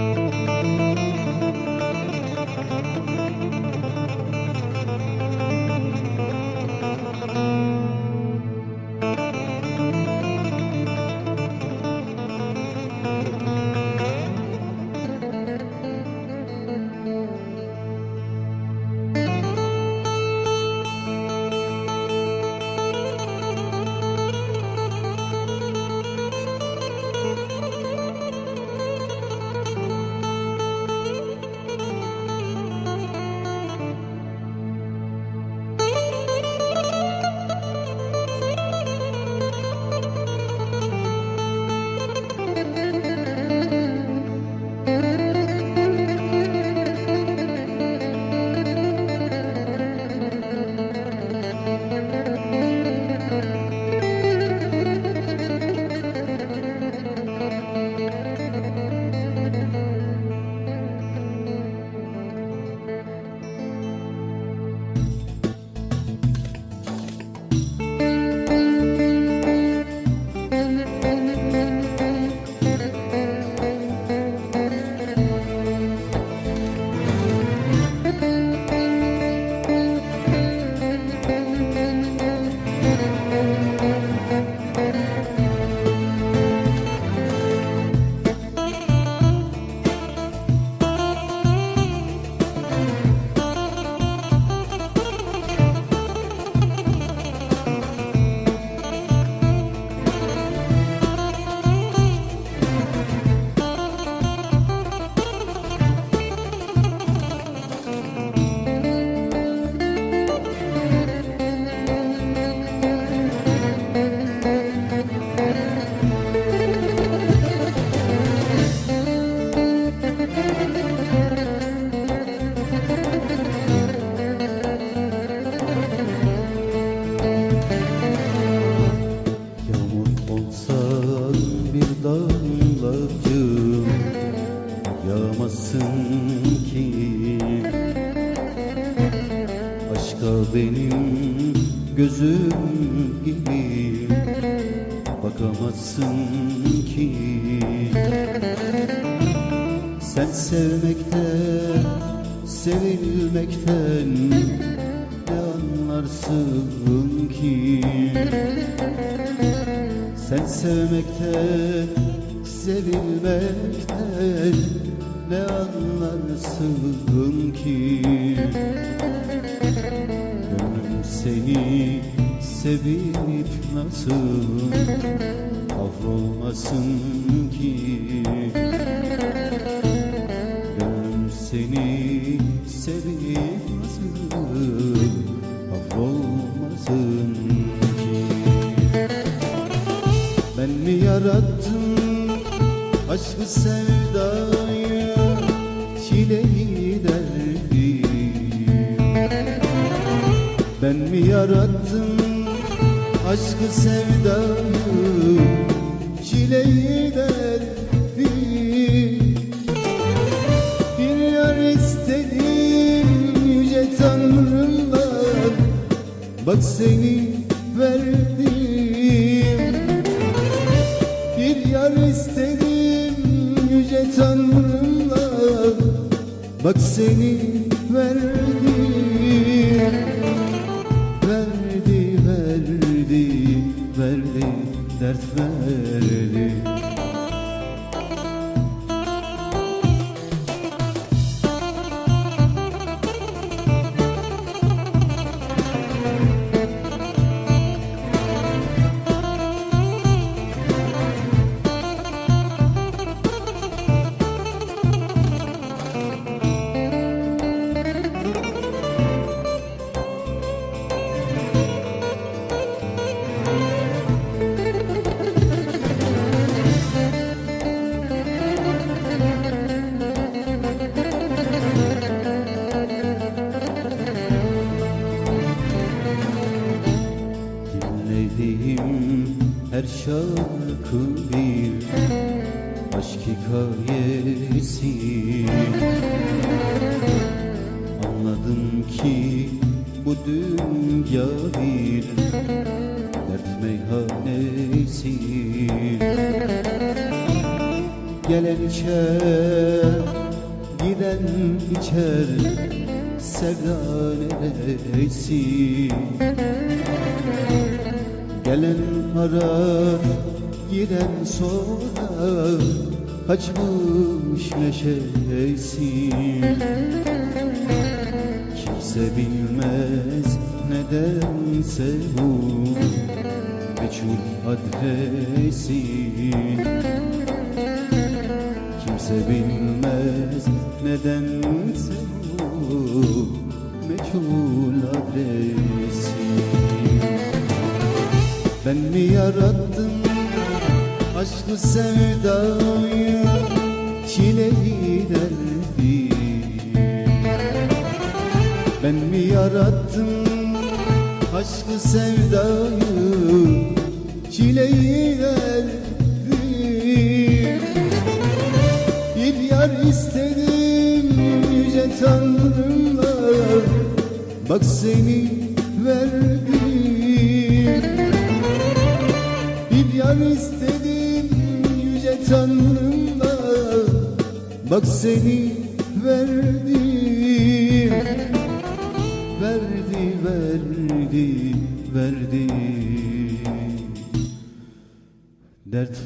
Música benim gözüm gibi Bakamazsın ki Sen sevmekten, sevilmekten Ne anlarsın ki sen sevmekten, sevilmekten ne anlarsın ki? Seni sevip nasıl kahrolmasın ki? Gönlüm seni sevip nasıl kahrolmasın ki? Ben mi yarattım aşkı sevdayı çileyi Ben mi yarattım aşkı sevdayı çileyi derdi Bir yar istedim yüce tanrımdan Bak seni verdim. Bir yar istedim yüce tanrımla. Bak seni verdi her şarkı bir aşk hikayesi. Anladım ki bu dünya bir dert meyhanesi. Gelen içer, giden içer Sevda neresi Gelen arar, giden sorar Kaçmış neşesi. Kimse bilmez nedense bu Meçhul adresi. Kimse bilmez nedense bu Meçhul adresi Ben mi yarattım aşkı sevdayı Çileyi derdi? Ben mi yarattım aşkı sevdayı Çileyi verdim Bir yar istedim yüce tanrımla Bak seni verdim yar istedim yüce tanrımla Bak seni verdim verdi verdi verdi dert